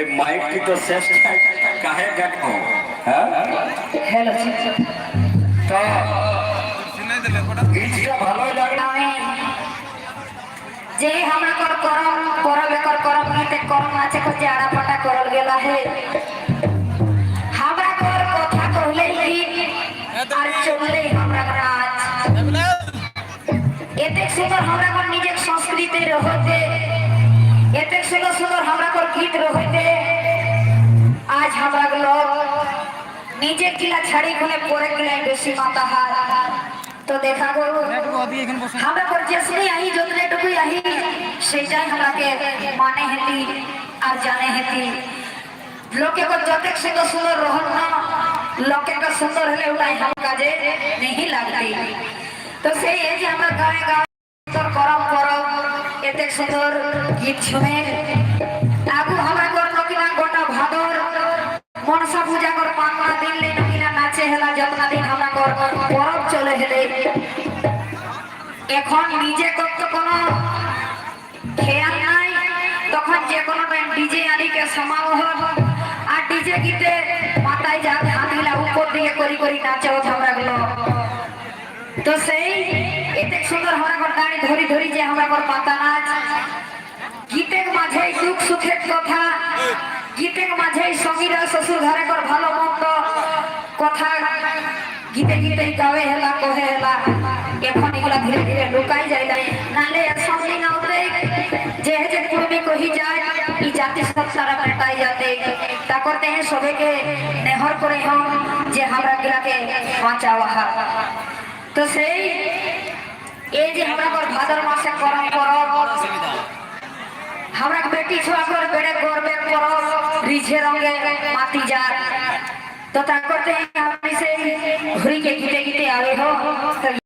এই মাইকটি তো শেষ কাহে গাটো হ্যাঁ হ্যালো তো গীতটা ভালোই লাগলো আমি যে हमरा कर करम करब एकर करम गीते करम আছে को जाड़ा पटा करल गेला है हमरा कर কথা कहले गीत আর চললে हमरा রাজ এতে সুন্দর हमरा कर নিজে সংস্কৃতি রহতে এতে সুন্দর সুন্দর हमरा कर गीत রহতে আজ हमरा লোক নিজে কিলা ছাড়ি গুনে পরে গেলে বেশি মাতা হার তো দেখা গো আমরা पर जैसे आई जोतने टुकु आई সেটাই আমাকে মানে হেতি আর জানে হেতি লোকে को যতে সুন্দর সুন্দর রহন না লোকে का সুন্দর হলে উলাই हम কাজে नहीं লাগতি তো সেই এই যে আমরা গায়ে গায়ে সুন্দর করম করম এতে সুন্দর গীত শুনে আগু আমরা কর নকিনা গোটা ভাদর। মনসা পূজা কর পাঁচটা দিন লে নকিনা নাচে হেলা যতনা দিন আমরা কর। পরব চলে হেলে। এখন নিজে করতে কোনো খেয়াল নাই। তখন যে কোনো ডিজে আদিকে সমারোহ। আর ডিজে গীতে মাথায় যা ধান হিলা উপর দিকে করি করি নাচে ও আমরা তো সেই এতে সুন্দর হরাকর গাড়ি ধরি ধরি যে আমরা কর পাতা নাচ গীতের মাঝে সুখ সুখের কথা। গীতের মাঝে সঙ্গীরা শ্বশুর ঘরে কর ভালো মন্দ কথা। গীতে গীতে গাওয়ে হেলা, কহে হেলা। এখন এগুলা ধীরে ধীরে লুকাই যায় না নালে সঙ্গী সামনে নাওতে যে যে পূর্বে কহি যায় এই জাতি সব সারা মেটাই যাতে। তা করতে হ্যাঁ সবেকে নেহর করে হোক যে আমরা গিলাকে বাঁচাওয়া তো সেই ये जे हमरा पर भादर मासे करम करब हमरा बेटी छुआ कर बेड़े गर्वे करब रिझे रंगे माती जात तो ताकते हमनी से घुरी के गीते गीते आवे हो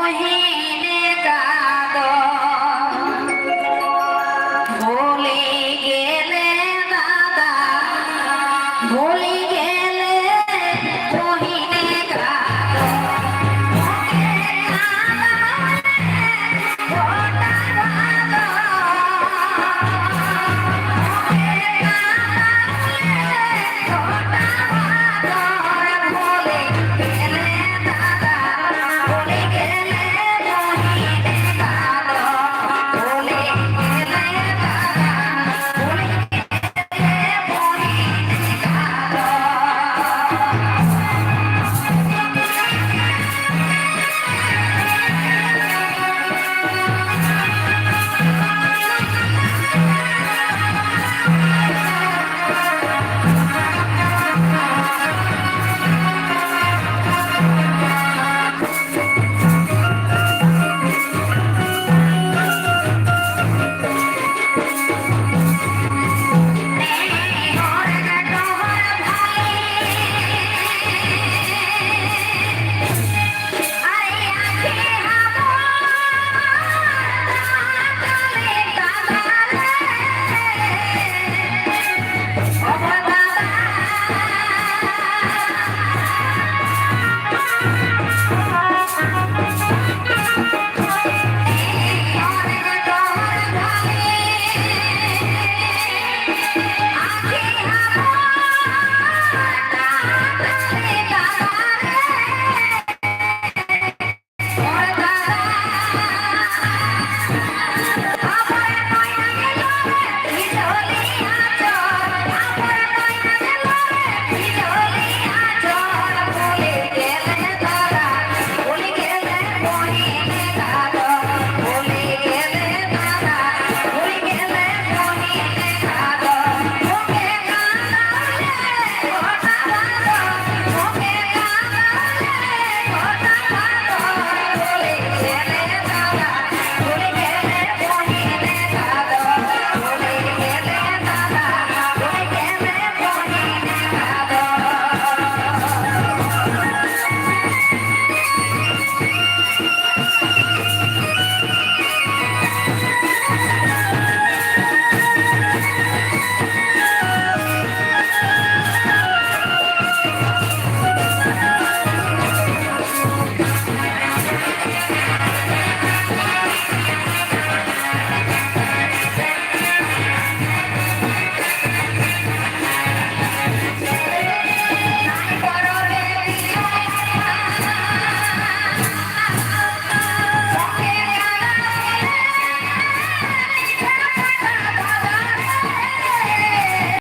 ওহে